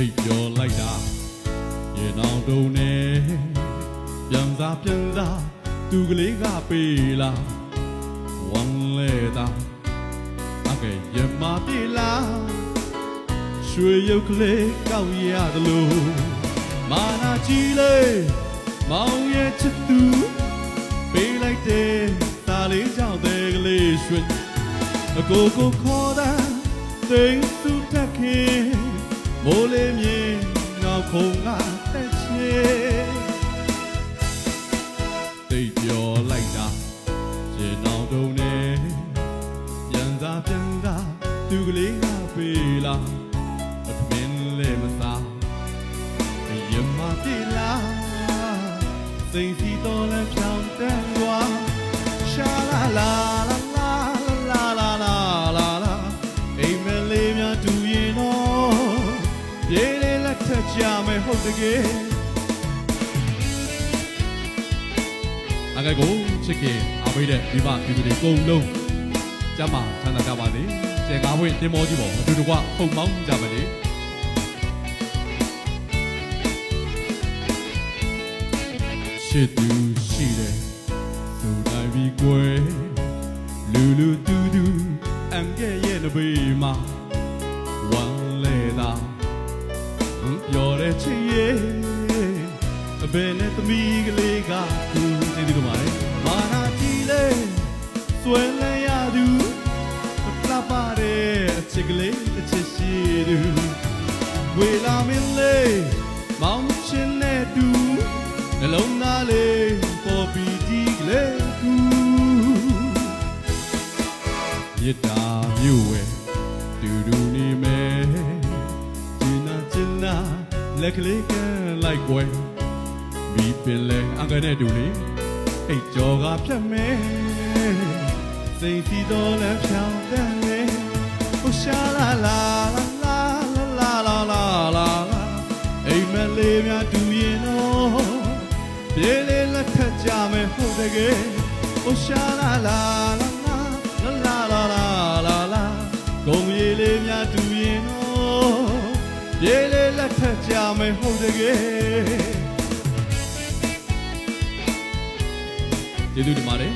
တိတ်ပြောလိုက်တာရေနောင်တုံနဲ့ပြန်စားပြန်စားသူကလေးကပေးလာဝမ်းလေတာအကဲရမပြေလာရွှေရုပ်ကလေးကောက်ရတယ်လို့မာနာကြီးလေမောင်ရဲ့ချစ်သူပေးလိုက်တဲ့သားလေးကြောင့်တဲ့ကလေးရွှေအကိုကိုခေါ်တာသိမ့်သူတက်ခင် မိုးလေးမြေနောက်ခုံကတက်ချေတိတ်ပြောလိုက်တာရှင်အောင်တုံနေပြန်စားပြန်စားသူကလေးကပေးလာအမင်းလေးမစားရမပြေလာစိတ်စီတော်လည်းဖြောင်းတ လေးလက်ထက်ကြမယ်ဟုတ်တကယ်အကကိုချစ်ခင်အားပေးတဲ့ဒီမပြည်သူတွေအကုန်လုံးကျမ်းမာချမ်းသာကြပါစေကျေကားပွင့်တင်မောကြီးပေါ်အတူတကွဖုန်မောင်းကြပါလေရှိသူရှိတယ်သူတိုင်းပြီးကွယ်လူလူတူတူအံကဲ့ရဲ့နဘေးမှာဝမ်းလေတာဟန် ပြောတဲ့ချစ်ရဲ့အဘယ်နဲ့သမီးကလေးကသူသိတယ်လို့ပါလေမာနာတီလေဆွဲလဲရသူပလပါတဲ့အချစ်ကလေးအချစ်ရှိသူဝေလာမင်းလေးမောင်ချင်တဲ့သူနှလုံးသားလေးပေါ်ပြီးဒီကလေးကူမြစ်တာမြို့ဝဲတူတူနေမယ်ကျင် နာကျင်နာလက်ကလေးကလိုက်ွယ်မိပင်လဲအငနဲ့တူလေအိတ်ကြောကဖြတ်မယ်စိတ်စီတော်လဲဖြောင်းတန်မယ်ဟိုရှာလာလာလာလာလာလာလာလာအိမ်မလေးများတူရင်တော့ပြေးလေးလက်ထက်ကြမယ်ဟုတ်တကယ်။အိုရှာလာလာလာလာလာလာလာလာလာဂုံရီလေးများတူရင်တော့ပြေးလေးလက်ထက်ကြ မယ်ဟုတ်တကယ်။ကျေးဇူးတင်ပါတယ်